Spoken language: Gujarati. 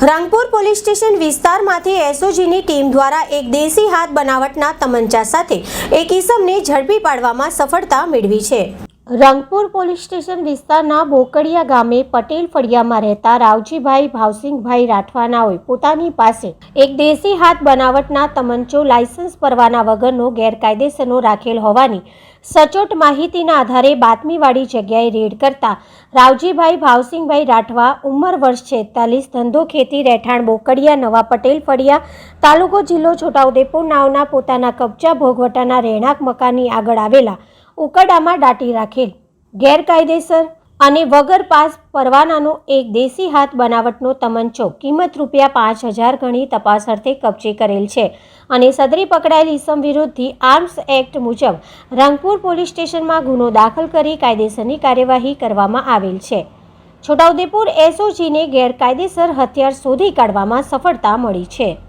રંગપુર પોલીસ સ્ટેશન વિસ્તારમાંથી એસઓજીની ટીમ દ્વારા એક દેશી હાથ બનાવટના તમંચા સાથે એક ઈસમને ઝડપી પાડવામાં સફળતા મેળવી છે. રંગપુર પોલીસ સ્ટેશન વિસ્તારના બોકડિયા ગામે પટેલ ફળિયામાં રહેતા રાવજીભાઈ ભાવસિંહભાઈ રાઠવાનાઓએ પોતાની પાસે એક દેશી હાથ બનાવટના તમંચો, લાયસન્સ પરવાના વગરનો ગેરકાયદેસરનો રાખેલ હોવાની સચોટ માહિતીના આધારે બાતમીવાળી જગ્યાએ રેડ કરતા રાવજીભાઈ ભાવસિંહભાઈ રાઠવા ઉંમર વર્ષ છેતાલીસ, ધંધો ખેતી રહેઠાણ બોકડિયા, નવા પટેલ ફળિયા, તાલુકો જિલ્લો છોટાઉદેપુર નાવના પોતાના કબજા ભોગવટાના રહેણાંક મકાનની આગળ આવેલા ઉકડામાં દાટી રાખેલ ગેરકાયદેસર અને વગર પાસ પરવાનાનો એક દેશી હાથ બનાવટનો તમંચો. કિંમત રૂપિયા પાંચ હજાર ગણી તપાસ અર્થે કબજે કરેલ છે અને સદરી પકડાયેલ ઈસમ વિરુદ્ધથી આર્મ્સ એક્ટ મુજબ રંગપુર પોલીસ સ્ટેશનમાં ગુનો દાખલ કરી કાયદેસરની કાર્યવાહી કરવામાં આવેલ છે. છોટાઉદેપુર એસઓજીને ગેરકાયદેસર હથિયાર શોધી કાઢવામાં સફળતા મળી છે.